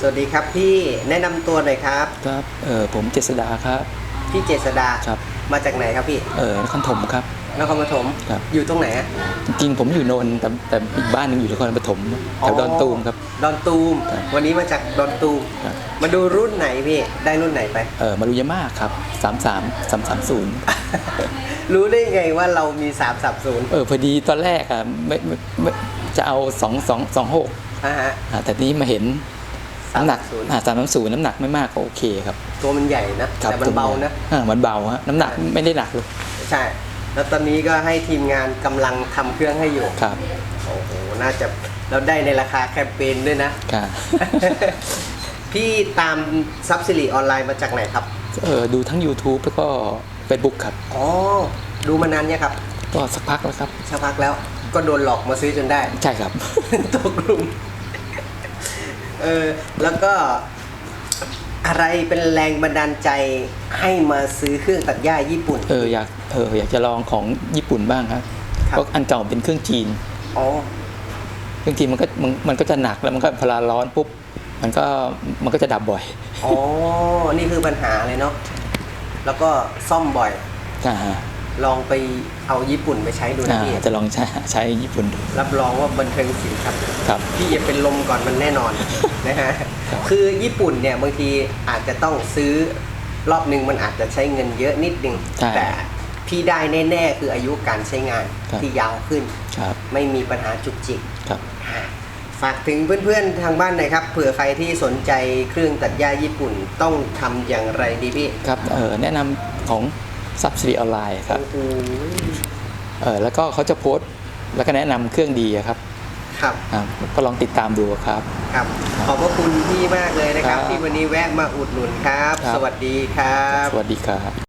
สวัสดีครับพี่แนะนำตัวหน่อยครับ ครับเออผมเจษดาครับ พี่เจษดาครับ มาจากไหนครับพี่เออนครถมครับ นครปฐมครับ อยู่ตรงไหนอะจริงๆผมอยู่นนท์แต่แต่อีกบ้านหนึงอยู่นครปฐมแถวดอนตูมครับ ดอนตูม ครับวันนี้มาจากดอนตูม ครับ มาดูรุ่นไหนพี่ได้รุ่นไหนไป เออมารุยาม่าครับ33 330รู้ได้ไงว่าเรามี3 3 0เออพอดีตอนแรกอะไม่ไม่ไม่จะเอา2 2 2 6อะฮะอ่าแต่นี้มาเห็น น้ำหนัก330อ่า330น้ำหนักไม่มากก็โอเคครับตัวมันใหญ่นะครับแต่มันเบานะอ่ามันเบาฮะน้ำหนักไม่ได้หนักเลยใช่แล้วตอนนี้ก็ให้ทีมงานกำลังทำเครื่องให้อยู่ครับโอ้โหน่าจะเราได้ในราคาแคมเปญด้วยนะครับพี่ตามซับซิลีออนไลน์มาจากไหนครับเออดูทั้ง YouTube แล้วก็ Facebook ครับอ๋อดูมานานเนี่ยงครับก็สักพักแล้วครับสักพักแล้วก็โดนหลอกมาซื้อจนได้ ใช่ครับตกกลุ่ม เออแล้วก็อะไรเป็นแรงบันดาลใจให้มาซื้อเครื่องตัดหญ้าญี่ปุ่น เอออยากเอออยากจะลองของญี่ปุ่นบ้างครับครับเพราะอันเก่าเป็นเครื่องจีนอ๋อเครื่องจีนมันก็มันมันก็จะหนักแล้วมันก็พลาร้อนปุ๊บมันก็มันก็จะดับบ่อยอ๋อนี่คือปัญหาเลยเนาะแล้วก็ซ่อมบ่อยอ่า ลองไปเอาญี่ปุ่นไปใช้ดูนะอ่าพี่จะลองใช้ใช้ญี่ปุ่นดูรับรองว่าบันเทิงศิลป์ครับ ครับ พี่อย่าเป็นลมก่อนมันแน่นอน นะฮะ ครับคือญี่ปุ่นเนี่ยบางทีอาจจะต้องซื้อรอบหนึ่งมันอาจจะใช้เงินเยอะนิดนึง ใช่แต่พี่ได้แน่ๆ คืออายุการใช้งานครับ ที่ยาวขึ้น ครับไม่มีปัญหาจุกจิก ครับอ่าฝากถึงเพื่อนๆทางบ้านหน่อยครับ เผื่อใครที่สนใจเครื่องตัดหญ้าญี่ปุ่นต้องทำอย่างไรดีพี่ ครับเออแนะนำของ ซับซิ d ีออนไลน์ครับโอ้โหเออแล้วก็เขาจะโพสต์แล้วก็แนะนำเครื่องดีอะครับครับอ่าก็ลองติดตามดูครับ ครับ ขอบพระคุณพี่มากเลยนะครับ ครับที่วันนี้แวะมาอุดหนุนครับ ครับ สวัสดีครับ สวัสดีครับ